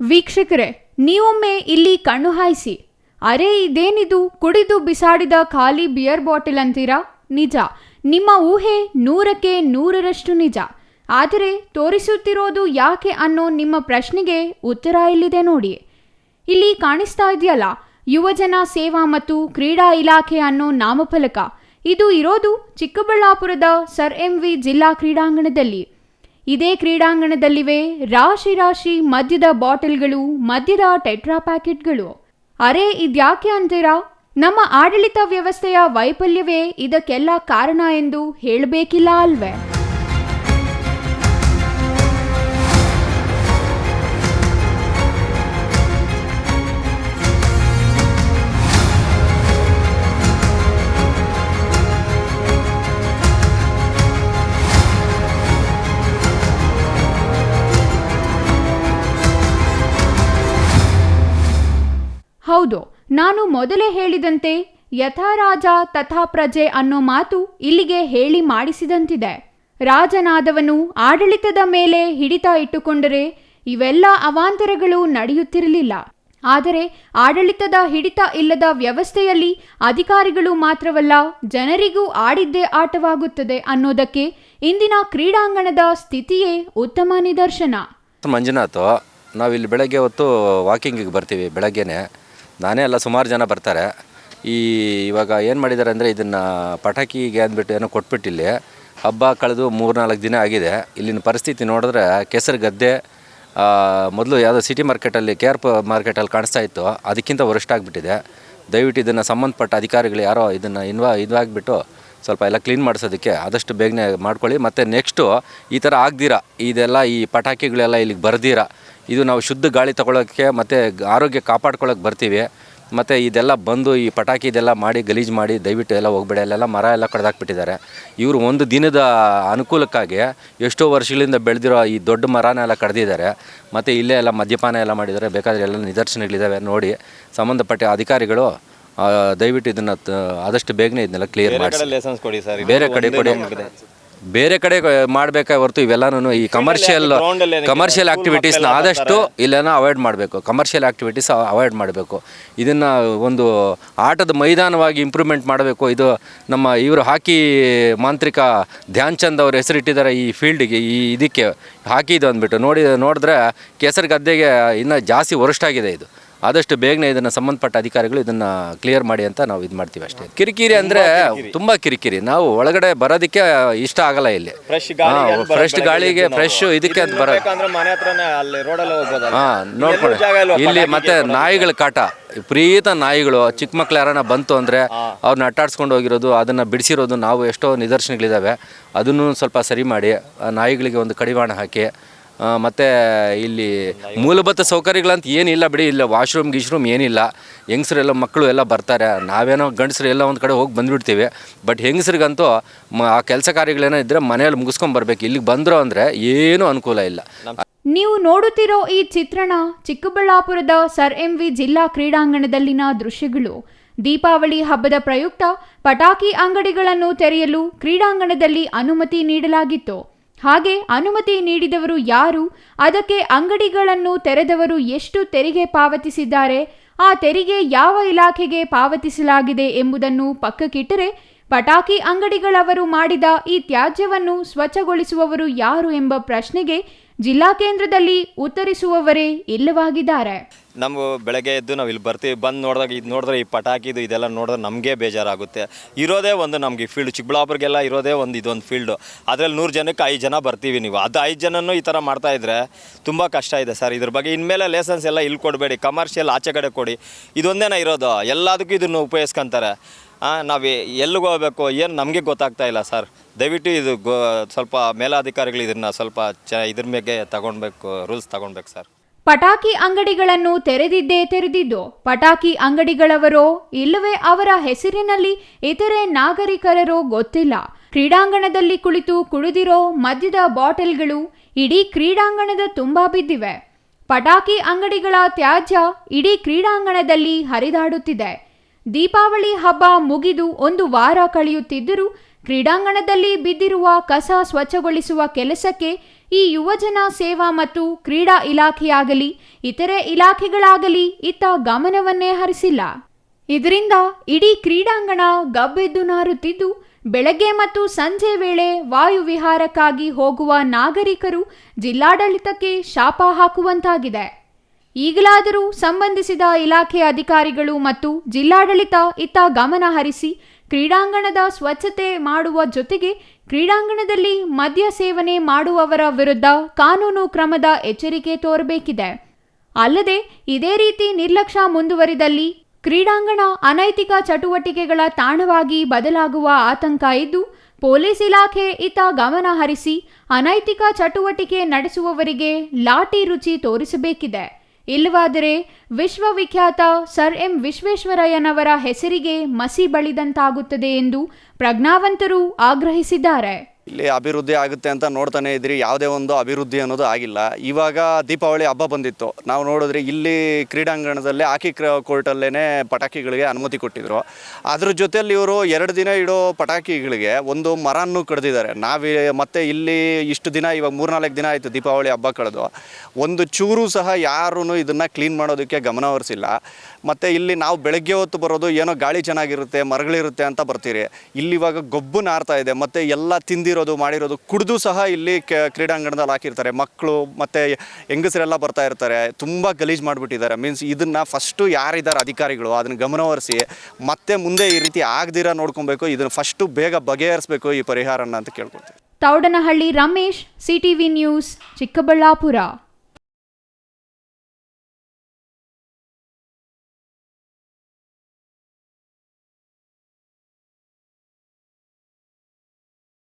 ವೀಕ್ಷಕರೇ, ನೀವೊಮ್ಮೆ ಇಲ್ಲಿ ಕಣ್ಣು ಹಾಯಿಸಿ. ಅರೆ, ಇದೇನಿದು? ಕುಡಿದು ಬಿಸಾಡಿದ ಖಾಲಿ ಬಿಯರ್ ಬಾಟಲ್ ಅಂತೀರಾ? ನಿಜ. ನಿಮ್ಮ ಊಹೆ ನೂರಕ್ಕೆ ನೂರರಷ್ಟು ನಿಜ. ಆದರೆ ತೋರಿಸುತ್ತಿರೋದು ಯಾಕೆ ಅನ್ನೋ ನಿಮ್ಮ ಪ್ರಶ್ನೆಗೆ ಉತ್ತರ ಇಲ್ಲಿದೆ ನೋಡಿ. ಇಲ್ಲಿ ಕಾಣಿಸ್ತಾ ಇದೆಯಲ್ಲ, ಯುವಜನ ಸೇವಾ ಮತ್ತು ಕ್ರೀಡಾ ಇಲಾಖೆ ಅನ್ನೋ ನಾಮಫಲಕ. ಇದು ಇರೋದು ಚಿಕ್ಕಬಳ್ಳಾಪುರದ ಸರ್ ಎಂ ವಿ ಜಿಲ್ಲಾ ಕ್ರೀಡಾಂಗಣದಲ್ಲಿ. ಇದೇ ಕ್ರೀಡಾಂಗಣದಲ್ಲಿವೆ ರಾಶಿ ರಾಶಿ ಮದ್ಯದ ಬಾಟಲ್ಗಳು, ಮದ್ಯದ ಟೆಟ್ರಾ ಪ್ಯಾಕೆಟ್ಗಳು. ಅರೆ ಇದ್ಯಾಕೆ ಅಂತೀರಾ? ನಮ್ಮ ಆಡಳಿತ ವ್ಯವಸ್ಥೆಯ ವೈಫಲ್ಯವೇ ಇದಕ್ಕೆಲ್ಲ ಕಾರಣ ಎಂದು ಹೇಳಬೇಕಿಲ್ಲ ಅಲ್ವೇ? ಹೌದು, ನಾನು ಮೊದಲೇ ಹೇಳಿದಂತೆ ಯಥಾ ರಾಜ ತಥಾ ಪ್ರಜೆ ಅನ್ನೋ ಮಾತು ಇಲ್ಲಿಗೆ ಹೇಳಿ ಮಾಡಿಸಿದಂತಿದೆ. ರಾಜನಾದವನು ಆಡಳಿತದ ಮೇಲೆ ಹಿಡಿತ ಇಟ್ಟುಕೊಂಡರೆ ಇವೆಲ್ಲ ಅವಾಂತರಗಳು ನಡೆಯುತ್ತಿರಲಿಲ್ಲ. ಆದರೆ ಆಡಳಿತದ ಹಿಡಿತ ಇಲ್ಲದ ವ್ಯವಸ್ಥೆಯಲ್ಲಿ ಅಧಿಕಾರಿಗಳು ಮಾತ್ರವಲ್ಲ, ಜನರಿಗೂ ಆಡಿದ್ದೇ ಆಟವಾಗುತ್ತದೆ ಅನ್ನೋದಕ್ಕೆ ಇಂದಿನ ಕ್ರೀಡಾಂಗಣದ ಸ್ಥಿತಿಯೇ ಉತ್ತಮ ನಿದರ್ಶನ. ಮಂಜುನಾಥ್, ನಾವಿಲ್ಲಿ ಬೆಳಗ್ಗೆ ಹೊತ್ತು ವಾಕಿಂಗಿಗೆ ಬರ್ತೀವಿ, ಬೆಳಗ್ಗೆನೆ. ನಾನೇ ಅಲ್ಲ, ಸುಮಾರು ಜನ ಬರ್ತಾರೆ. ಈ ಇವಾಗ ಏನು ಮಾಡಿದ್ದಾರೆ ಅಂದರೆ ಇದನ್ನು ಪಟಾಕಿಗೆ ಅಂದ್ಬಿಟ್ಟು ಏನೋ ಕೊಟ್ಬಿಟ್ಟಿಲ್ಲಿ. ಹಬ್ಬ ಕಳೆದು ಮೂರು ನಾಲ್ಕು ದಿನ ಆಗಿದೆ. ಇಲ್ಲಿನ ಪರಿಸ್ಥಿತಿ ನೋಡಿದ್ರೆ ಕೆಸರು ಗದ್ದೆ ಮೊದಲು ಯಾವುದೋ ಸಿಟಿ ಮಾರ್ಕೆಟಲ್ಲಿ ಕೆ ಆರ್ ಪ ಮಾರ್ಕೆಟಲ್ಲಿ ಕಾಣಿಸ್ತಾ ಇತ್ತು. ಅದಕ್ಕಿಂತ ವರಿಷ್ಠ ಆಗಿಬಿಟ್ಟಿದೆ. ದಯವಿಟ್ಟು ಇದನ್ನು ಸಂಬಂಧಪಟ್ಟ ಅಧಿಕಾರಿಗಳು ಯಾರೋ ಇದನ್ನು ಇನ್ವಾ ಇದಾಗಿಬಿಟ್ಟು ಸ್ವಲ್ಪ ಎಲ್ಲ ಕ್ಲೀನ್ ಮಾಡಿಸೋದಕ್ಕೆ ಆದಷ್ಟು ಬೇಗನೆ ಮಾಡ್ಕೊಳ್ಳಿ. ಮತ್ತು ನೆಕ್ಸ್ಟು ಈ ಥರ ಆಗ್ದಿರ, ಇದೆಲ್ಲ ಈ ಪಟಾಕಿಗಳೆಲ್ಲ ಇಲ್ಲಿಗೆ ಬರ್ದಿರ ಇದು ನಾವು ಶುದ್ಧ ಗಾಳಿ ತಗೊಳ್ಳೋಕ್ಕೆ ಮತ್ತು ಆರೋಗ್ಯ ಕಾಪಾಡ್ಕೊಳ್ಳೋಕೆ ಬರ್ತೀವಿ. ಮತ್ತು ಇದೆಲ್ಲ ಬಂದು ಈ ಪಟಾಕಿ ಇದೆಲ್ಲ ಮಾಡಿ ಗಲೀಜು ಮಾಡಿ ದಯವಿಟ್ಟು ಎಲ್ಲ ಹೋಗ್ಬೇಡಿ. ಅಲ್ಲೆಲ್ಲ ಮರ ಎಲ್ಲ ಕಡ್ದಾಕ್ಬಿಟ್ಟಿದ್ದಾರೆ. ಇವರು ಒಂದು ದಿನದ ಅನುಕೂಲಕ್ಕಾಗಿ ಎಷ್ಟೋ ವರ್ಷಗಳಿಂದ ಬೆಳೆದಿರೋ ಈ ದೊಡ್ಡ ಮರನೆಲ್ಲ ಕಡ್ದಿದ್ದಾರೆ. ಮತ್ತು ಇಲ್ಲೇ ಎಲ್ಲ ಮದ್ಯಪಾನ ಎಲ್ಲ ಮಾಡಿದ್ದಾರೆ. ಬೇಕಾದರೆ ಎಲ್ಲ ನಿದರ್ಶನಗಳಿದ್ದಾವೆ ನೋಡಿ. ಸಂಬಂಧಪಟ್ಟ ಅಧಿಕಾರಿಗಳು ದಯವಿಟ್ಟು ಇದನ್ನು ಆದಷ್ಟು ಬೇಗನೆ ಇದನ್ನೆಲ್ಲ ಕ್ಲಿಯರ್ ಮಾಡಿ ಲೈಸೆನ್ಸ್ ಕೊಡಿ ಸರ್. ಬೇರೆ ಕಡೆ ಕೊಡಿ. ಬೇರೆ ಕಡೆ ಮಾಡಬೇಕಾ ಹೊರತು ಇವೆಲ್ಲನೂ ಈ ಕಮರ್ಷಿಯಲ್ ಕಮರ್ಷಿಯಲ್ ಆಕ್ಟಿವಿಟೀಸ್ನ ಆದಷ್ಟು ಇಲ್ಲೇನೋ ಅವಾಯ್ಡ್ ಮಾಡಬೇಕು. ಕಮರ್ಷಿಯಲ್ ಆಕ್ಟಿವಿಟೀಸ್ ಅವಾಯ್ಡ್ ಮಾಡಬೇಕು. ಇದನ್ನು ಒಂದು ಆಟದ ಮೈದಾನವಾಗಿ ಇಂಪ್ರೂವ್ಮೆಂಟ್ ಮಾಡಬೇಕು. ಇದು ನಮ್ಮ ಇವರು ಹಾಕಿ ಮಾಂತ್ರಿಕ ಧ್ಯಾನ್ ಚಂದ್ ಅವ್ರ ಹೆಸರಿಟ್ಟಿದ್ದಾರೆ ಈ ಫೀಲ್ಡಿಗೆ ಈ ಇದಕ್ಕೆ ಹಾಕಿದು ಅಂದ್ಬಿಟ್ಟು. ನೋಡಿ ನೋಡಿದ್ರೆ ಕೇಸರಿ ಗದ್ದೆಗೆ ಇನ್ನೂ ಜಾಸ್ತಿ ವರಿಷ್ಠಾಗಿದೆ ಇದು. ಆದಷ್ಟು ಬೇಗನೆ ಇದನ್ನು ಸಂಬಂಧಪಟ್ಟ ಅಧಿಕಾರಿಗಳು ಇದನ್ನು ಕ್ಲಿಯರ್ ಮಾಡಿ ಅಂತ ನಾವು ಇದು ಮಾಡ್ತೀವಿ ಅಷ್ಟೇ. ಕಿರಿಕಿರಿ ಅಂದರೆ ತುಂಬ ಕಿರಿಕಿರಿ. ನಾವು ಒಳಗಡೆ ಬರೋದಕ್ಕೆ ಇಷ್ಟ ಆಗಲ್ಲ ಇಲ್ಲಿ. ಫ್ರೆಶ್ ಗಾಳಿ ಫ್ರೆಶ್ ಗಾಳಿಗೆ ಫ್ರೆಶ್ ಇದಕ್ಕೆ ಅಂತ ಬರೋದು. ನೋಡ್ಕೊಳ್ಳಿ. ಇಲ್ಲಿ ಮತ್ತೆ ನಾಯಿಗಳ ಕಾಟ. ಪ್ರೀತ ನಾಯಿಗಳು. ಚಿಕ್ಕ ಮಕ್ಳು ಯಾರನ್ನ ಬಂತು ಅಂದ್ರೆ ಅವ್ರನ್ನ ಅಟ್ಟಾಡ್ಸ್ಕೊಂಡು ಹೋಗಿರೋದು ಅದನ್ನ ಬಿಡಿಸಿರೋದು ನಾವು ಎಷ್ಟೋ ನಿದರ್ಶನಗಳಿದ್ದಾವೆ ಅದನ್ನು ಸ್ವಲ್ಪ ಸರಿ ಮಾಡಿ ನಾಯಿಗಳಿಗೆ ಒಂದು ಕಡಿವಾಣ ಹಾಕಿ ಮತ್ತೆ ಇಲ್ಲಿ ಮೂಲಭೂತ ಸೌಕರ್ಯಗಳಂತ ಏನಿಲ್ಲ ಬಿಡಿ, ಇಲ್ಲ ವಾಶ್ರೂಮ್, ಗೀಶ್ರೂಮ್ ಏನಿಲ್ಲ. ಹೆಂಗಸರೆಲ್ಲ ಮಕ್ಕಳು ಎಲ್ಲ ಬರ್ತಾರೆ. ನಾವೇನೋ ಗಂಡಸರು ಎಲ್ಲ ಒಂದು ಕಡೆ ಹೋಗಿ ಬಂದುಬಿಡ್ತೀವಿ. ಬಟ್ ಹೆಂಗಸ್ರಿಗಂತೂ ಮ, ಆ ಕೆಲಸ ಕಾರ್ಯಗಳೇನೋ ಇದ್ದರೆ ಮನೆಯಲ್ಲಿ ಮುಗಿಸ್ಕೊಂಬರ್ಬೇಕು ಇಲ್ಲಿಗೆ ಬಂದರು ಅಂದರೆ ಏನೂ ಅನುಕೂಲ ಇಲ್ಲ. ನೀವು ನೋಡುತ್ತಿರೋ ಈ ಚಿತ್ರಣ ಚಿಕ್ಕಬಳ್ಳಾಪುರದ ಸರ್ ಎಂ ವಿ ಜಿಲ್ಲಾ ಕ್ರೀಡಾಂಗಣದಲ್ಲಿನ ದೃಶ್ಯಗಳು. ದೀಪಾವಳಿ ಹಬ್ಬದ ಪ್ರಯುಕ್ತ ಪಟಾಕಿ ಅಂಗಡಿಗಳನ್ನು ತೆರೆಯಲು ಕ್ರೀಡಾಂಗಣದಲ್ಲಿ ಅನುಮತಿ ನೀಡಲಾಗಿತ್ತು. ಹಾಗೆ ಅನುಮತಿ ನೀಡಿದವರು ಯಾರು? ಅದಕ್ಕೆ ಅಂಗಡಿಗಳನ್ನು ತೆರೆದವರು ಎಷ್ಟು ತೆರಿಗೆ ಪಾವತಿಸಿದ್ದಾರೆ? ಆ ತೆರಿಗೆ ಯಾವ ಇಲಾಖೆಗೆ ಪಾವತಿಸಲಾಗಿದೆ ಎಂಬುದನ್ನು ಪಕ್ಕಕ್ಕಿಟ್ಟರೆ ಪಟಾಕಿ ಅಂಗಡಿಗಳವರು ಮಾಡಿದ ಈ ತ್ಯಾಜ್ಯವನ್ನು ಸ್ವಚ್ಛಗೊಳಿಸುವವರು ಯಾರು ಎಂಬ ಪ್ರಶ್ನೆಗೆ ಜಿಲ್ಲಾ ಕೇಂದ್ರದಲ್ಲಿ ಉತ್ತರಿಸುವವರೇ ಇಲ್ಲವಾಗಿದ್ದಾರೆ. ನಮ್ಮ ಬೆಳಗ್ಗೆ ಎದ್ದು ನಾವು ಇಲ್ಲಿ ಬರ್ತೀವಿ, ಬಂದು ನೋಡಿದಾಗ ಇದು ನೋಡಿದ್ರೆ ಈ ಪಟಾಕಿದು ಇದೆಲ್ಲ ನೋಡಿದ್ರೆ ನಮಗೆ ಬೇಜಾರಾಗುತ್ತೆ. ಇರೋದೇ ಒಂದು ನಮಗೆ ಫೀಲ್ಡ್ ಚಿಕ್ಕಬಳ್ಳಾಪುರಿಗೆಲ್ಲ ಇರೋದೇ ಒಂದು ಇದೊಂದು ಫೀಲ್ಡು ಅದರಲ್ಲಿ ನೂರು ಜನಕ್ಕೆ ಐದು ಜನ ಬರ್ತೀವಿ ನೀವು. ಅದು ಐದು ಜನನೂ ಈ ಥರ ಮಾಡ್ತಾ ಇದ್ರೆ ತುಂಬ ಕಷ್ಟ ಇದೆ ಸರ್. ಇದ್ರ ಬಗ್ಗೆ ಇನ್ಮೇಲೆ ಲೈಸೆನ್ಸ್ ಎಲ್ಲ ಇಲ್ಲಿ ಕೊಡಬೇಡಿ ಕಮರ್ಷಿಯಲ್ ಆಚೆ ಕಡೆ ಕೊಡಿ. ಇದೊಂದೇನ ಇರೋದು, ಎಲ್ಲದಕ್ಕೂ ಇದನ್ನು ಉಪಯೋಗಿಸ್ಕೊಂತಾರೆ. ನಾವು ಎಲ್ಲಿಗೆ ಹೋಗಬೇಕು, ಏನು ನಮಗೆ ಗೊತ್ತಾಗ್ತಾ ಇಲ್ಲ, ಸರ್. ದಯವಿಟ್ಟು ಇದು ಸ್ವಲ್ಪ ಮೇಲಾಧಿಕಾರಿಗಳು ಇದನ್ನ ಸ್ವಲ್ಪ ಚ ಇದ್ರ ಮೇಲೆ ತಗೊಳ್ಬೇಕು ರೂಲ್ಸ್ ತಗೊಳ್ಬೇಕು ಸರ್. ಪಟಾಕಿ ಅಂಗಡಿಗಳನ್ನು ತೆರೆದಿದ್ದೇ ತೆರೆದಿದ್ದು, ಪಟಾಕಿ ಅಂಗಡಿಗಳವರೋ, ಇಲ್ಲವೇ ಅವರ ಹೆಸರಿನಲ್ಲಿ ಇತರೆ ನಾಗರಿಕರರೋ ಗೊತ್ತಿಲ್ಲ. ಕ್ರೀಡಾಂಗಣದಲ್ಲಿ ಕುಳಿತು ಕುಡಿದಿರೋ ಮದ್ಯದ ಬಾಟಲ್ಗಳು ಇಡೀ ಕ್ರೀಡಾಂಗಣದ ತುಂಬಾ ಬಿದ್ದಿವೆ. ಪಟಾಕಿ ಅಂಗಡಿಗಳ ತ್ಯಾಜ್ಯ ಇಡೀ ಕ್ರೀಡಾಂಗಣದಲ್ಲಿ ಹರಿದಾಡುತ್ತಿದೆ. ದೀಪಾವಳಿ ಹಬ್ಬ ಮುಗಿದು ಒಂದು ವಾರ ಕಳೆಯುತ್ತಿದ್ದರೂ ಕ್ರೀಡಾಂಗಣದಲ್ಲಿ ಬಿದ್ದಿರುವ ಕಸ ಸ್ವಚ್ಛಗೊಳಿಸುವ ಕೆಲಸಕ್ಕೆ ಈ ಯುವಜನ ಸೇವಾ ಮತ್ತು ಕ್ರೀಡಾ ಇಲಾಖೆಯಾಗಲಿ, ಇತರೆ ಇಲಾಖೆಗಳಾಗಲಿ ಇತ್ತ ಗಮನವನ್ನೇ ಹರಿಸಿಲ್ಲ. ಇದರಿಂದ ಇಡೀ ಕ್ರೀಡಾಂಗಣ ಗಬ್ಬೆದ್ದು ನಾರುತ್ತಿದ್ದು, ಬೆಳಗ್ಗೆ ಮತ್ತು ಸಂಜೆ ವೇಳೆ ವಾಯುವಿಹಾರಕ್ಕಾಗಿ ಹೋಗುವ ನಾಗರಿಕರು ಜಿಲ್ಲಾಡಳಿತಕ್ಕೆ ಶಾಪ ಹಾಕುವಂತಾಗಿದೆ. ಈಗಲಾದರೂ ಸಂಬಂಧಿಸಿದ ಇಲಾಖೆ ಅಧಿಕಾರಿಗಳು ಮತ್ತು ಜಿಲ್ಲಾಡಳಿತ ಇತ್ತ ಗಮನ ಹರಿಸಿ ಕ್ರೀಡಾಂಗಣದ ಸ್ವಚ್ಛತೆ ಮಾಡುವ ಜೊತೆಗೆ ಕ್ರೀಡಾಂಗಣದಲ್ಲಿ ಮದ್ಯ ಸೇವನೆ ಮಾಡುವವರ ವಿರುದ್ಧ ಕಾನೂನು ಕ್ರಮದ ಎಚ್ಚರಿಕೆ ತೋರಬೇಕಿದೆ. ಅಲ್ಲದೆ ಇದೇ ರೀತಿ ನಿರ್ಲಕ್ಷ್ಯ ಮುಂದುವರಿದಲ್ಲಿ ಕ್ರೀಡಾಂಗಣ ಅನೈತಿಕ ಚಟುವಟಿಕೆಗಳ ತಾಣವಾಗಿ ಬದಲಾಗುವ ಆತಂಕ ಇದ್ದು, ಪೊಲೀಸ್ ಇಲಾಖೆ ಇತ ಗಮನ ಹರಿಸಿ ಅನೈತಿಕ ಚಟುವಟಿಕೆ ನಡೆಸುವವರಿಗೆ ಲಾಠಿ ರುಚಿ ತೋರಿಸಬೇಕಿದೆ. ಇಲ್ಲವಾದರೆ ವಿಶ್ವವಿಖ್ಯಾತ ಸರ್ ಎಂ ವಿಶ್ವೇಶ್ವರಯ್ಯನವರ ಹೆಸರಿಗೆ ಮಸಿ ಬಳಿದಂತಾಗುತ್ತದೆ ಎಂದು ಪ್ರಜ್ಞಾವಂತರು ಆಗ್ರಹಿಸಿದ್ದಾರೆ. ಇಲ್ಲಿ ಅಭಿವೃದ್ಧಿ ಆಗುತ್ತೆ ಅಂತ ನೋಡ್ತಾನೆ ಇದ್ರಿ ಯಾವುದೇ ಒಂದು ಅಭಿವೃದ್ಧಿ ಅನ್ನೋದು ಆಗಿಲ್ಲ. ಇವಾಗ ದೀಪಾವಳಿ ಹಬ್ಬ ಬಂದಿತ್ತು. ನಾವು ನೋಡಿದ್ರೆ ಇಲ್ಲಿ ಕ್ರೀಡಾಂಗಣದಲ್ಲಿ ಹಾಕಿ ಕೋರ್ಟಲ್ಲೇ ಪಟಾಕಿಗಳಿಗೆ ಅನುಮತಿ ಕೊಟ್ಟಿದ್ರು. ಅದ್ರ ಜೊತೆಯಲ್ಲಿ ಇವರು ಎರಡು ದಿನ ಇಡೋ ಪಟಾಕಿಗಳಿಗೆ ಒಂದು ಮರನ್ನು ಕಡ್ದಿದ್ದಾರೆ. ನಾವೇ ಮತ್ತೆ ಇಲ್ಲಿ ಇಷ್ಟು ದಿನ, ಇವಾಗ ಮೂರ್ನಾಲ್ಕು ದಿನ ಆಯಿತು ದೀಪಾವಳಿ ಹಬ್ಬ ಕಳೆದು ಒಂದು ಚೂರು ಸಹ ಯಾರೂ ಇದನ್ನು ಕ್ಲೀನ್ ಮಾಡೋದಕ್ಕೆ ಗಮನ ಹರಿಸಿಲ್ಲ. ಮತ್ತು ಇಲ್ಲಿ ನಾವು ಬೆಳಗ್ಗೆ ಹೊತ್ತು ಬರೋದು ಏನೋ ಗಾಳಿ ಚೆನ್ನಾಗಿರುತ್ತೆ, ಮರಗಳಿರುತ್ತೆ ಅಂತ ಬರ್ತೀರಿ. ಇಲ್ಲಿ ಇವಾಗ ಗೊಬ್ಬು ನಾರ್ತಾ ಇದೆ. ಮತ್ತು ಎಲ್ಲ ತಿಂದಿರೋದು ಮಾಡಿರೋದು ಕುಡಿದು ಸಹ ಇಲ್ಲಿ ಕ್ರೀಡಾಂಗಣದಲ್ಲಿ ಹಾಕಿರ್ತಾರೆ. ಮಕ್ಕಳು ಮತ್ತು ಹೆಂಗಸರೆಲ್ಲ ಬರ್ತಾ ಇರ್ತಾರೆ. ತುಂಬ ಗಲೀಜು ಮಾಡಿಬಿಟ್ಟಿದ್ದಾರೆ. ಮೀನ್ಸ್ ಇದನ್ನು ಫಸ್ಟು ಯಾರಿದ್ದಾರೆ ಅಧಿಕಾರಿಗಳು? ಅದನ್ನು ಗಮನವರಿಸಿ ಮತ್ತೆ ಮುಂದೆ ಈ ರೀತಿ ಆಗದಿರ ನೋಡ್ಕೊಬೇಕು. ಇದನ್ನು ಫಸ್ಟು ಬೇಗ ಬಗೆಹರಿಸಬೇಕು ಈ ಪರಿಹಾರನ ಅಂತ ಕೇಳ್ಕೊಳ್ತೀವಿ. Taudanahalli Ramesh CTV News Chikkaballapur.